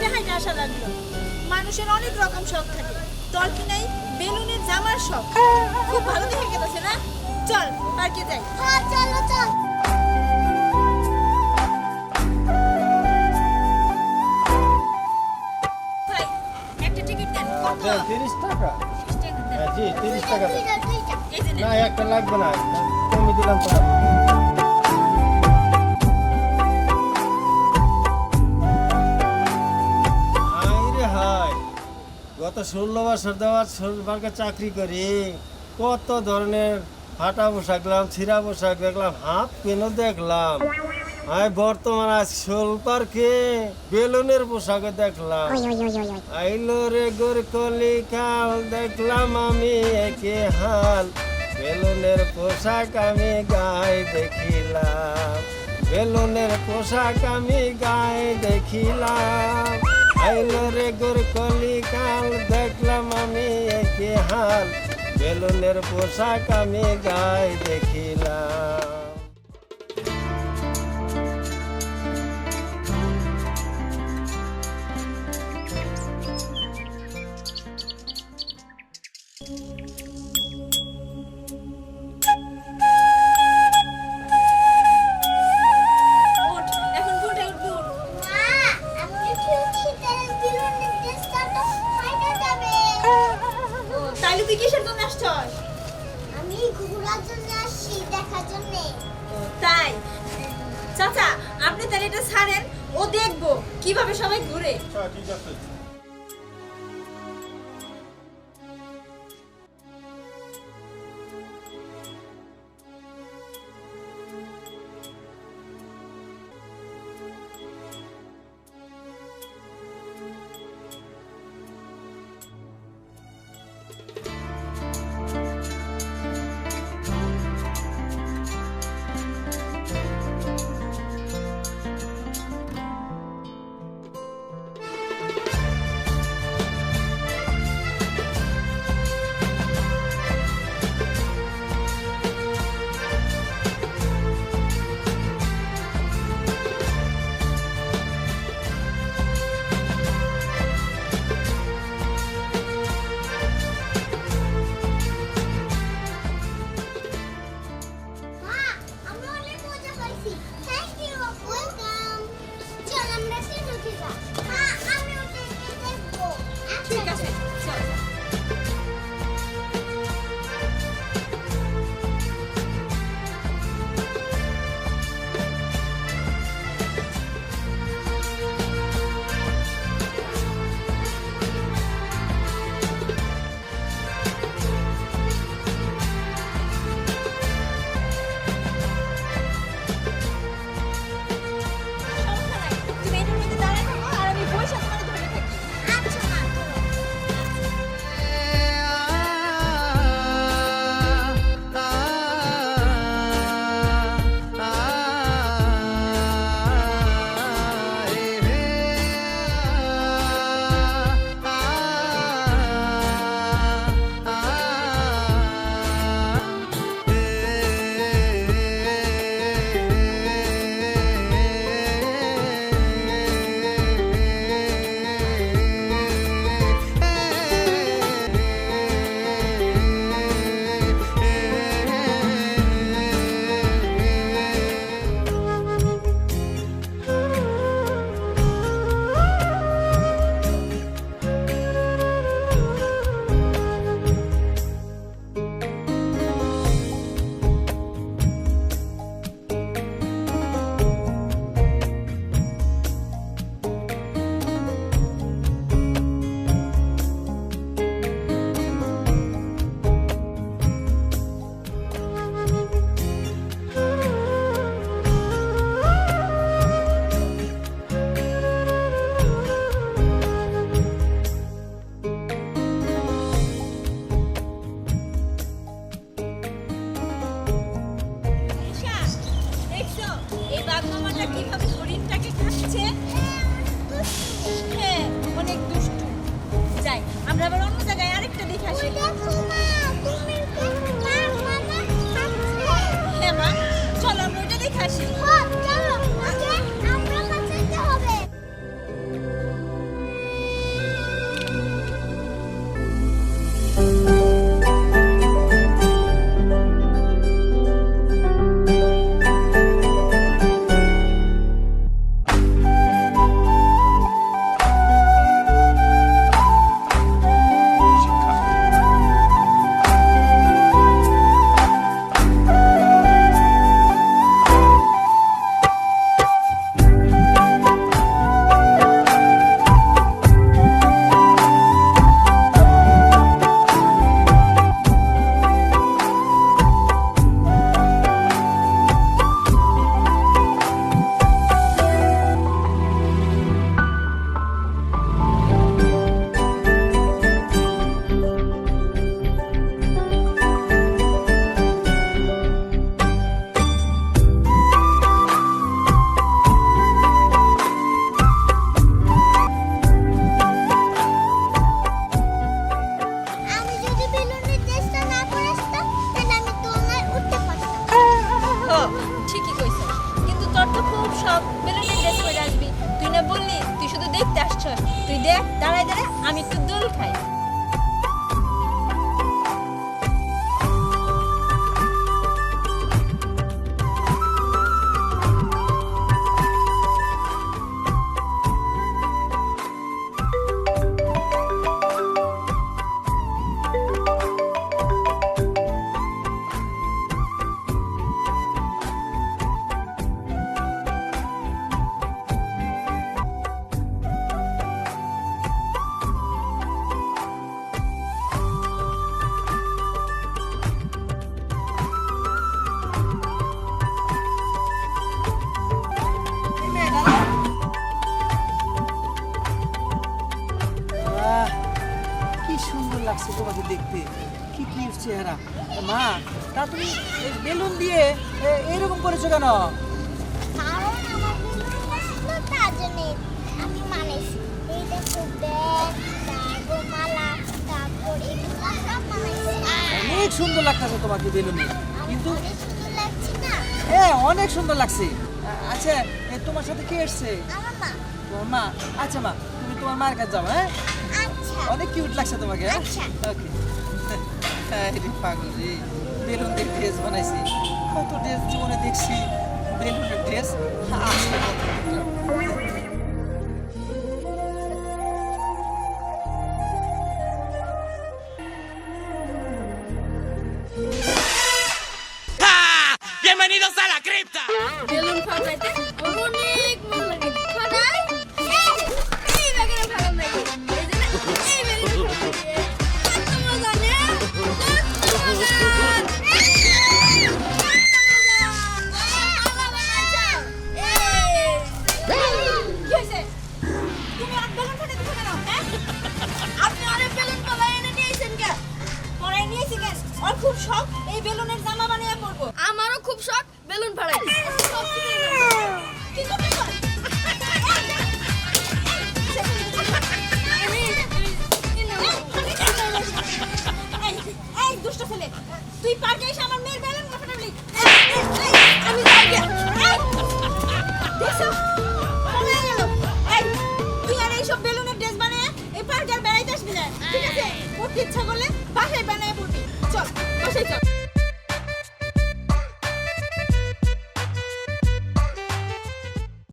হাইটে হাইটে আসা লাগল। মানুষের অনেক রকম শখ থাকে। তোর কি নাই বেলুনের জামার শখ। খুব ভালো দেখে গেছে না? চল পার্কে যাই। হ্যাঁ চলো চল। তিরিশ টাকা। টাকা হ্যাঁ, জি তিরিশ টাকা। না একটা লাগবে না। কমে দিলাম তো গত ষোলো বছর দেওয়ার সরকারকে চাকরি করি। কত ধরনের ফাটা পোশাক দেখলাম ছিঁড়া পোশাক দেখলাম হাফ পেনও দেখলাম? আমি বর্তমান আজ শোল পার্কে বেলুনের পোশাকও দেখলাম। আইলো রে গোর কলিকাল দেখলাম আমি একে হাল। বেলুনের পোশাক আমি গায়ে দেখিলাম। বেলুনের পোশাক আমি গায়ে দেখিলাম। আইলো রে গোর দেখলাম আমি একে হাল। বেলুনের পোশাক আমি গায়ে দেখিলাম। তুই কিসের জন্য আসছস? আমি ঘোরার জন্য আসছি দেখার জন্য। ও, তাই? চাচা আপনি তাহলে এটা ছাড়েন ও দেখব কীভাবে সবাই ঘুরে। ঠিক আছে। মা দাঁড়ায় দাঁড়ায় আমি একটু দোল খাই। দেখতে কি কিউট চেহারা? মা তা তুমি বেলুন দিয়ে এইরকম করেছ কেন? অনেক সুন্দর লাগতেছে তোমাকে বেলুনে। কিন্তু হ্যাঁ অনেক সুন্দর লাগছে। আচ্ছা তোমার সাথে কে এসছে? তোমার মা? আচ্ছা মা তুমি তোমার মার কাছে যাও হ্যাঁ? অনেক কিউট লাগছে তোমাকে হ্যাঁ? Okay ele paga de pelo de vez quando assim quanto de de uma de si pelo de vez Bienvenidos a la cripta. Oh. Balloon ফাড়াই।